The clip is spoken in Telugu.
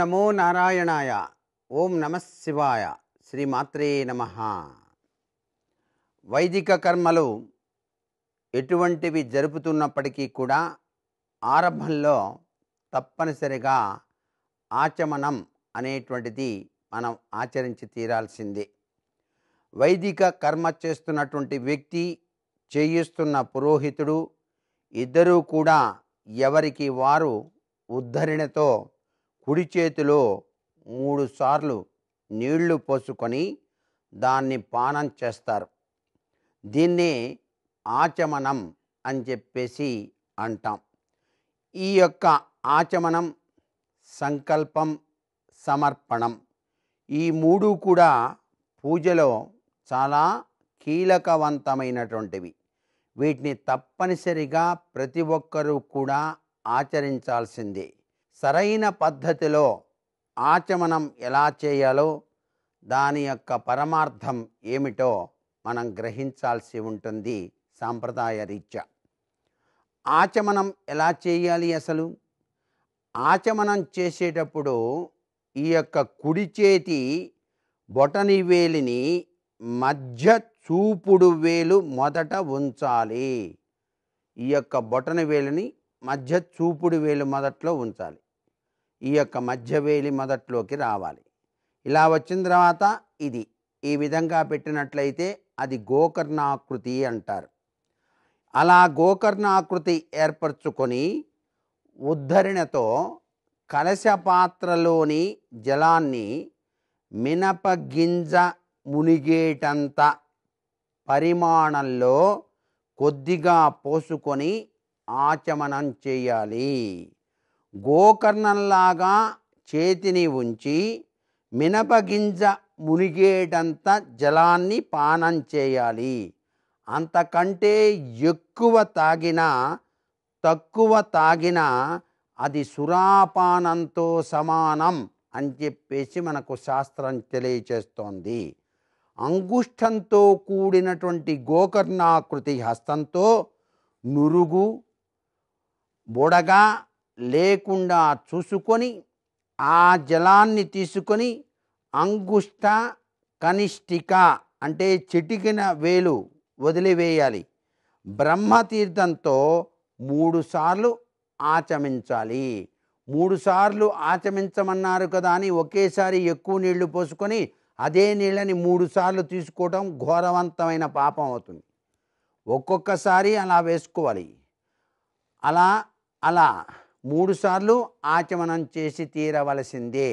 నమో నారాయణాయ. ఓం నమ శివాయ. శ్రీమాత్రే నమ. వైదిక కర్మలు ఎటువంటివి జరుపుతున్నప్పటికీ కూడా ఆరంభంలో తప్పనిసరిగా ఆచమనం అనేటువంటిది మనం ఆచరించి తీరాల్సిందే. వైదిక కర్మ చేస్తున్నటువంటి వ్యక్తి చేయిస్తున్న పురోహితుడు ఇద్దరూ కూడా ఎవరికి వారు ఉద్ధరణతో కుడి చేతిలో మూడు సార్లు నీళ్ళు పోసుకొని దాన్ని పానం చేస్తారు. దీన్ని ఆచమనం అని చెప్పేసి అంటాం. ఈ యొక్క ఆచమనం సంకల్పం సమర్పణం ఈ మూడు కూడా పూజలో చాలా కీలకవంతమైనటువంటివి. వీటిని తప్పనిసరిగా ప్రతి ఒక్కరూ కూడా ఆచరించాల్సిందే. సరైన పద్ధతిలో ఆచమనం ఎలా చేయాలో దాని యొక్క పరమార్థం ఏమిటో మనం గ్రహించాల్సి ఉంటుంది సాంప్రదాయ రీత్యా ఆచమనం ఎలా చేయాలి అసలు? ఆచమనం చేసేటప్పుడు ఈ యొక్క కుడి చేతి బొటని వేలిని మధ్య చూపుడు వేలు మొదట ఉంచాలి. ఈ యొక్క బొటని వేలిని మధ్య చూపుడు వేలు మొదట్లో ఉంచాలి. ఈ యొక్క మధ్యవేలి మొదట్లోకి రావాలి. ఇలా వచ్చిన తర్వాత ఇది ఈ విధంగా పెట్టినట్లయితే అది గోకర్ణాకృతి అంటారు. అలా గోకర్ణాకృతి ఏర్పరచుకొని ఉద్ధరణతో కలశ పాత్రలోని జలాన్ని మినపగింజ మునిగేటంత పరిమాణంలో కొద్దిగా పోసుకొని ఆచమనం చేయాలి. గోకర్ణంలాగా చేతిని ఉంచి మినపగింజ మునిగేటంత జలాన్ని పానం చేయాలి. అంతకంటే ఎక్కువ తాగినా తక్కువ తాగినా అది సురాపానంతో సమానం అని చెప్పేసి మనకు శాస్త్రం తెలియచేస్తోంది. అంగుష్టంతో కూడినటువంటి గోకర్ణాకృతి హస్తంతో నురుగు బుడగ లేకుండా చూసుకొని ఆ జలాన్ని తీసుకొని అంగుష్ట కనిష్టిక అంటే చిటికిన వేలు వదిలివేయాలి. బ్రహ్మతీర్థంతో మూడుసార్లు ఆచమించాలి. మూడుసార్లు ఆచమించమన్నారు కదా అని ఒకేసారి ఎక్కువ నీళ్ళు పోసుకొని అదే నీళ్ళని మూడుసార్లు తీసుకోవటం ఘోరవంతమైన పాపం అవుతుంది. ఒక్కొక్కసారి అలా వేసుకోవాలి. అలా అలా మూడుసార్లు ఆచమనం చేసి తీరవలసిందే.